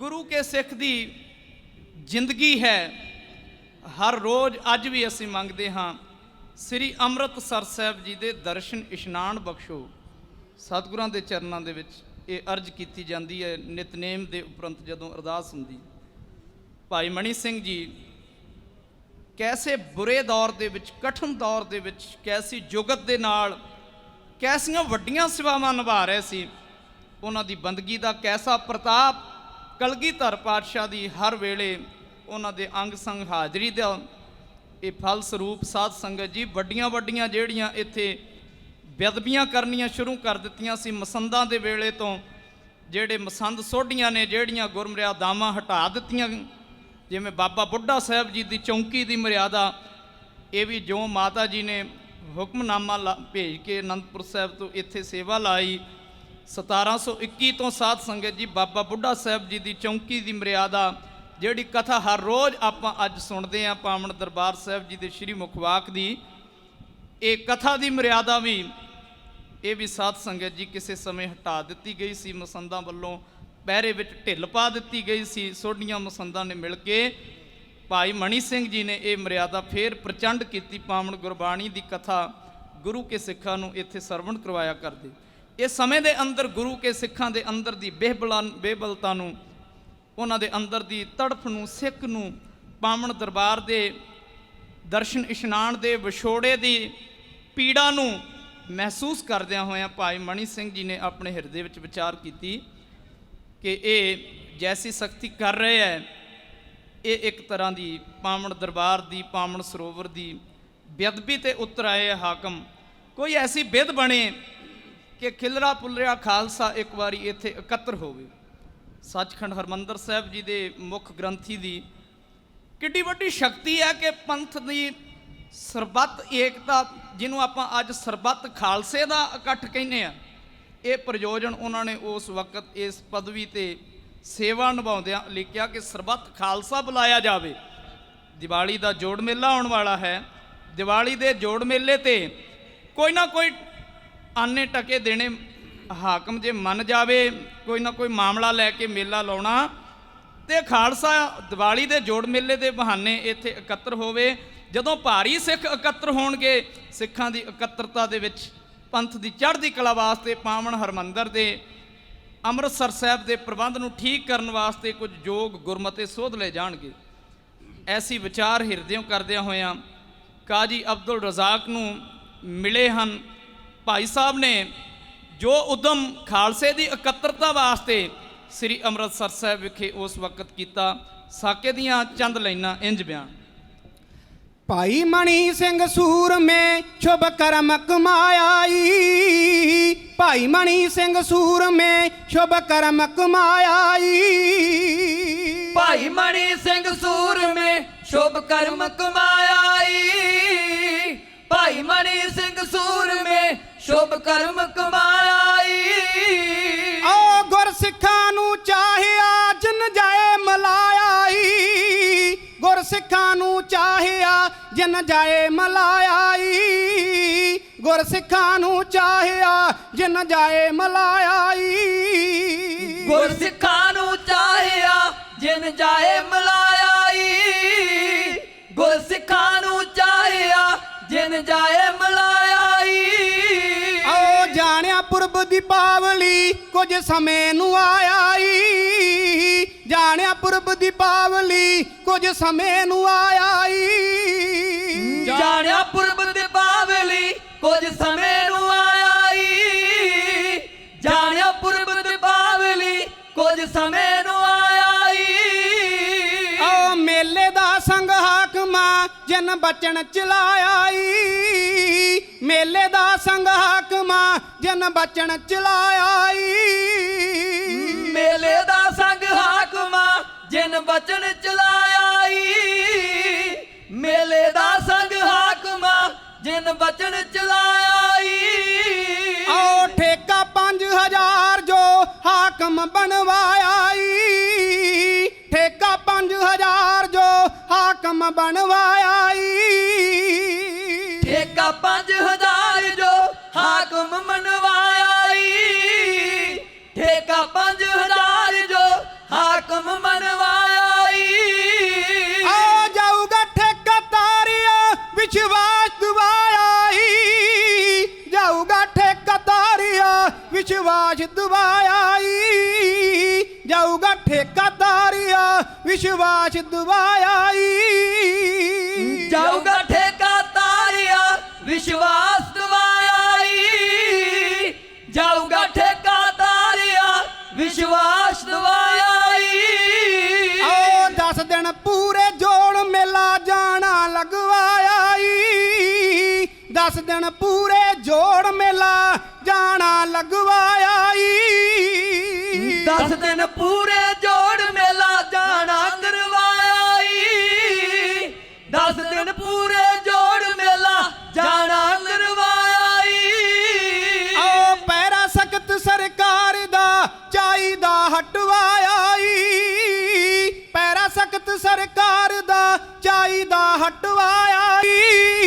ਗੁਰੂ ਕੇ ਸਿੱਖ ਦੀ ਜ਼ਿੰਦਗੀ ਹੈ, ਹਰ ਰੋਜ਼ ਅੱਜ ਵੀ ਅਸੀਂ ਮੰਗਦੇ ਹਾਂ, ਸ੍ਰੀ ਅੰਮ੍ਰਿਤਸਰ ਸਾਹਿਬ ਜੀ ਦੇ ਦਰਸ਼ਨ ਇਸ਼ਨਾਨ ਬਖਸ਼ੋ। ਸਤਿਗੁਰਾਂ ਦੇ ਚਰਨਾਂ ਦੇ ਵਿੱਚ ਇਹ ਅਰਜ਼ ਕੀਤੀ ਜਾਂਦੀ ਹੈ, ਨਿਤਨੇਮ ਦੇ ਉਪਰੰਤ ਜਦੋਂ ਅਰਦਾਸ ਹੁੰਦੀ। ਭਾਈ ਮਣੀ ਸਿੰਘ ਜੀ, ਕੈਸੇ ਬੁਰੇ ਦੌਰ ਦੇ ਵਿੱਚ, ਕਠਿਨ ਦੌਰ ਦੇ ਵਿੱਚ, ਕੈਸੀ ਜੁਗਤ ਦੇ ਨਾਲ, ਕੈਸੀਆਂ ਵੱਡੀਆਂ ਸੇਵਾਵਾਂ ਨਿਭਾ ਰਹੇ ਸੀ, ਉਹਨਾਂ ਦੀ ਬੰਦਗੀ ਦਾ ਕੈਸਾ ਪ੍ਰਤਾਪ ਕਲਗੀਧਰ ਪਾਤਸ਼ਾਹ ਦੀ ਹਰ ਵੇਲੇ ਉਹਨਾਂ ਦੇ ਅੰਗ ਸੰਗ ਹਾਜ਼ਰੀ ਦਾ ਇਹ ਫਲ ਸਰੂਪ ਸਾਧ ਸੰਗਤ ਜੀ ਵੱਡੀਆਂ ਵੱਡੀਆਂ ਜਿਹੜੀਆਂ ਇੱਥੇ ਬੇਅਦਬੀਆਂ ਕਰਨੀਆਂ ਸ਼ੁਰੂ ਕਰ ਦਿੱਤੀਆਂ ਸੀ ਮਸੰਦਾਂ ਦੇ ਵੇਲੇ ਤੋਂ, ਜਿਹੜੇ ਮਸੰਦ ਸੋਢੀਆਂ ਨੇ ਜਿਹੜੀਆਂ ਗੁਰਮਰਿਆਦਾਵਾਂ ਹਟਾ ਦਿੱਤੀਆਂ, ਜਿਵੇਂ ਬਾਬਾ ਬੁੱਢਾ ਸਾਹਿਬ ਜੀ ਦੀ ਚੌਂਕੀ ਦੀ ਮਰਿਆਦਾ, ਇਹ ਵੀ ਜੋ ਮਾਤਾ ਜੀ ਨੇ ਹੁਕਮਨਾਮਾ ਲਾ- ਭੇਜ ਕੇ ਅਨੰਦਪੁਰ ਸਾਹਿਬ ਤੋਂ ਇੱਥੇ ਸੇਵਾ ਲਾਈ। 1721 ਤੋਂ ਸਾਧ ਸੰਗਤ ਜੀ ਬਾਬਾ ਬੁੱਢਾ ਸਾਹਿਬ ਜੀ ਦੀ ਚੌਂਕੀ ਦੀ ਮਰਿਆਦਾ, ਜਿਹੜੀ ਕਥਾ ਹਰ ਰੋਜ਼ ਆਪਾਂ ਅੱਜ ਸੁਣਦੇ ਆਂ ਪਾਵਨ ਦਰਬਾਰ ਸਾਹਿਬ ਜੀ ਦੇ ਸ੍ਰੀ ਮੁਖਵਾਕ ਦੀ, ਇਹ ਕਥਾ ਦੀ ਮਰਿਆਦਾ ਵੀ, ਇਹ ਵੀ ਸਾਧ ਸੰਗਤ ਜੀ ਕਿਸੇ ਸਮੇਂ ਹਟਾ ਦਿੱਤੀ ਗਈ ਸੀ, ਮਸੰਦਾਂ ਵੱਲੋਂ ਪਹਿਰੇ ਵਿੱਚ ਢਿੱਲ ਪਾ ਦਿੱਤੀ ਗਈ ਸੀ, ਸੋਢੀਆਂ ਮਸੰਦਾਂ ਨੇ ਮਿਲ ਕੇ ਭਾਈ ਮਣੀ ਸਿੰਘ ਜੀ ਨੇ ਇਹ ਮਰਿਆਦਾ ਫੇਰ ਪ੍ਰਚੰਡ ਕੀਤੀ, ਪਾਵਨ ਗੁਰਬਾਣੀ ਦੀ ਕਥਾ ਗੁਰੂ ਕੇ ਸਿੱਖਾਂ ਨੂੰ ਇੱਥੇ ਸਰਵਣ ਕਰਵਾਇਆ ਕਰਦੇ। ਇਸ ਸਮੇਂ ਦੇ ਅੰਦਰ ਗੁਰੂ ਕੇ ਸਿੱਖਾਂ ਦੇ ਅੰਦਰ ਦੀ ਬੇਬਲਾ ਬੇਬਲਤਾ ਨੂੰ, ਉਹਨਾਂ ਦੇ ਅੰਦਰ ਦੀ ਤੜਫ ਨੂੰ, ਸਿੱਖ ਨੂੰ, ਪਾਵਨ ਦਰਬਾਰ ਦੇ ਦਰਸ਼ਨ ਇਸ਼ਨਾਨ ਦੇ ਵਿਛੋੜੇ ਦੀ ਪੀੜਾ ਨੂੰ ਮਹਿਸੂਸ ਕਰਦਿਆਂ ਹੋਇਆਂ ਭਾਈ ਮਣੀ ਸਿੰਘ ਜੀ ਨੇ ਆਪਣੇ ਹਿਰਦੇ ਵਿੱਚ ਵਿਚਾਰ ਕੀਤੀ ਕਿ ਇਹ ਜੈਸੀ ਸਖਤੀ ਕਰ ਰਹੇ ਹੈ ਇਹ ਇੱਕ ਤਰ੍ਹਾਂ ਦੀ ਪਾਵਨ ਦਰਬਾਰ ਦੀ, ਪਾਵਨ ਸਰੋਵਰ ਦੀ ਬੇਅਦਬੀ ਤੇ ਉਤਰ ਆਏ ਹਾਕਮ। ਕੋਈ ਐਸੀ ਬਿਦ ਬਣੇ ਕਿ ਖਿਲਰਾ ਪੁਲਰਿਆ ਖਾਲਸਾ ਇੱਕ ਵਾਰੀ ਇੱਥੇ ਇਕੱਤਰ ਹੋਵੇ। ਸੱਚਖੰਡ ਹਰਮੰਦਰ ਸਾਹਿਬ ਜੀ ਦੇ ਮੁੱਖ ਗ੍ਰੰਥੀ ਦੀ ਕਿੱਡੀ ਵੱਡੀ ਸ਼ਕਤੀ ਹੈ ਕਿ ਪੰਥ ਦੀ ਸਰਬੱਤ ਏਕਤਾ, ਜਿਹਨੂੰ ਆਪਾਂ ਅੱਜ ਸਰਬੱਤ ਖਾਲਸੇ ਦਾ ਇਕੱਠ ਕਹਿੰਦੇ ਆ ਇਹ ਪ੍ਰਯੋਜਨ ਉਹਨਾਂ ਨੇ ਉਸ ਵਕਤ ਇਸ ਪਦਵੀ ਤੇ ਸੇਵਾ ਨਿਭਾਉਂਦਿਆਂ ਲਿਖਿਆ ਕਿ ਸਰਬੱਤ ਖਾਲਸਾ ਬੁਲਾਇਆ ਜਾਵੇ। ਦੀਵਾਲੀ ਦਾ ਜੋੜ ਮੇਲਾ ਆਉਣ ਵਾਲਾ ਹੈ। ਦੀਵਾਲੀ ਦੇ ਜੋੜ ਮੇਲੇ ਤੇ ਕੋਈ ਨਾ ਕੋਈ ਆਨੇ ਟਕੇ ਦੇਣੇ ਹਾਕਮ ਜੇ ਮੰਨ ਜਾਵੇ, ਕੋਈ ਨਾ ਕੋਈ ਮਾਮਲਾ ਲੈ ਕੇ ਮੇਲਾ ਲਾਉਣਾ। ਤੇ ਖਾਲਸਾ ਦੀਵਾਲੀ ਦੇ ਜੋੜ ਮੇਲੇ ਦੇ ਬਹਾਨੇ ਇੱਥੇ ਇਕੱਤਰ ਹੋਵੇ। ਜਦੋਂ ਭਾਰੀ ਸਿੱਖ ਇਕੱਤਰ ਹੋਣਗੇ, ਸਿੱਖਾਂ ਦੀ ਇਕੱਤਰਤਾ ਦੇ ਵਿੱਚ ਪੰਥ ਦੀ ਚੜ੍ਹਦੀ ਕਲਾ ਵਾਸਤੇ ਪਾਵਨ ਹਰਮੰਦਰ ਦੇ, ਅੰਮ੍ਰਿਤਸਰ ਸਾਹਿਬ ਦੇ ਪ੍ਰਬੰਧ ਨੂੰ ਠੀਕ ਕਰਨ ਵਾਸਤੇ ਕੁਝ ਯੋਗ ਗੁਰਮਤੇ ਸੋਧ ਲੈ ਜਾਣਗੇ। ਐਸੀ ਵਿਚਾਰ ਹਿਰਦਿਓਂ ਕਰਦਿਆਂ ਹੋਇਆਂ ਕਾਜੀ ਅਬਦੁਲ ਰਜ਼ਾਕ ਨੂੰ ਮਿਲੇ ਹਨ ਭਾਈ ਸਾਹਿਬ ਨੇ ਜੋ ਉਦਮ ਖਾਲਸੇ ਦੀ ਇਕੱਤਰਤਾ ਵਾਸਤੇ ਸ੍ਰੀ ਅੰਮ੍ਰਿਤਸਰ ਸਾਹਿਬ ਵਿਖੇ ਉਸ ਵਕਤ ਕੀਤਾ ਸਾਕੇ ਦੀਆਂ ਚੰਦ ਲਾਈਨਾਂ ਇੰਜ ਬਿਆਨ। ਭਾਈ ਮਣੀ ਸਿੰਘ ਸੂਰਮੇ ਸ਼ੁਭ ਕਰਮ ਕਮਾਇਆਈ ਭਾਈ ਮਣੀ ਸਿੰਘ ਸੂਰਮੇ ਸ਼ੁਭ ਕਰਮ ਕਮਾਇਆਈ ਭਾਈ ਮਣੀ ਸਿੰਘ ਸੂਰਮੇ ਸ਼ੁਭ ਕਰਮ ਕਮਾਇਆਈ ਭਾਈ ਮਣੀ ਸਿੰਘ ਸੂਰਮੇ ਸ਼ੁਭ ਕਰਮ ਕਮਾਇਆਈ ਓ ਗੁਰ ਸਿੱਖਾਂ ਨੂੰ ਚਾਹਿਆ ਜਨ ਜਾਏ ਮਲਾਇਆਈ। ਗੁਰ ਸਿੱਖਾਂ ਨੂੰ ਚਾਹਿਆ ਜਨ ਜਾਏ ਮਲਾਇਆਈ। ਗੁਰ ਸਿੱਖਾਂ ਨੂੰ ਚਾਹਿਆ ਜਨ ਜਾਏ ਮਲਾਇਆਈ। ਗੁਰ ਸਿੱਖਾਂ ਨੂੰ ਚਾਹਿਆ ਜਿਨ ਜਾਏ ਮਲਾਇਆਈ। ਗੁਰ ਸਿੱਖਾਂ ਨੂੰ ਚਾਹਿਆ ਜਿਨ ਜਾਏ ਮਲਾਇਆਈ ਦੀਪਾਵਲੀ ਕੁਝ ਸਮੇਂ ਨੂੰ ਆਇਆਈ। ਜਾਣਿਆ ਪੁਰਬ ਦੀਪਾਵਲੀ ਕੁਝ ਸਮੇਂ ਨੂੰ ਆਇਆਈ। ਜਾਣਿਆ ਪੁਰਬ ਦੀਪਾਵਲੀ ਬਾਵਲੀ ਕੁਝ ਸਮੇਂ ਨੂੰ ਆਇਆਈ। ਜਾਣਿਆ ਪੁਰਬ ਦੀਪਾਵਲੀ ਬਾਵਲੀ ਕੁਝ ਸਮੇਂ ਜਨ ਬਚਨ ਚਲਾਈ ਮੇਲੇ ਦਾ ਸੰਗ ਹਾਕਮਾ ਜਨ ਬਚਨ ਚਲਾਈ ਮੇਲੇ ਦਾ ਸੰਗ ਹਾਕਮਾ ਜਿਨ ਬਚਨ ਚਲਾਈ ਮੇਲੇ ਦਾ ਸੰਗ ਹਾਕਮਾ ਜਿਨ ਬਚਨ ਚਲਾਇਆਈ ਬਣਵਾਇਆਈ ਠੇਕਾ 5000 ਜੋ ਹਾਕਮ ਮਨਵਾਇਆਈ ਠੇਕਾ 5000 ਜੋ ਹਾਕਮ ਬਣਵਾਇਆ ਈ ਆ ਜਾਊਗਾ ਠੇਕਾ ਤਾਰਿਆ ਵਿਸ਼ਵਾਸ ਦਵਾਇਆ ਈ ਜਾਊਗਾ ਠੇਕਾ ਤਾਰਿਆ ਵਿਸ਼ਵਾਸ ਦਵਾਇਆ ਈ ਜਾਊਗਾ ਠੇਕਾ ਵਿਸ਼ਵਾਸ ਦਵਾਇਆ ਈ। ਜਾਊਗਾ ਠੇਕਾ ਤਾਰਿਆ ਵਿਸ਼ਵਾਸ ਦਵਾਇਆ ਈ। ਜਾਊਗਾ ਠੇਕਾ ਤਾਰਿਆ ਵਿਸ਼ਵਾਸ ਦਵਾਇਆ ਈ। ਆਓ 10 ਦਿਨ ਪੂਰੇ ਜੋੜ ਮੇਲਾ ਜਾਣਾ ਲਗਵਾਇਆ ਈ। 10 ਦਿਨ ਪੂਰੇ ਜੋੜ ਮੇਲਾ ਜਾਣਾ ਲਗਵਾਇਆ ਈ। ਦਸ ਦਿਨ ਪੂਰੇ ਚਾਹੀਦਾ ਆਈ ਪੈਰਾ ਸਖਤ ਸਰਕਾਰ ਦਾ ਚਾਹੀਦਾ ਹਟਵਾ ਆਈ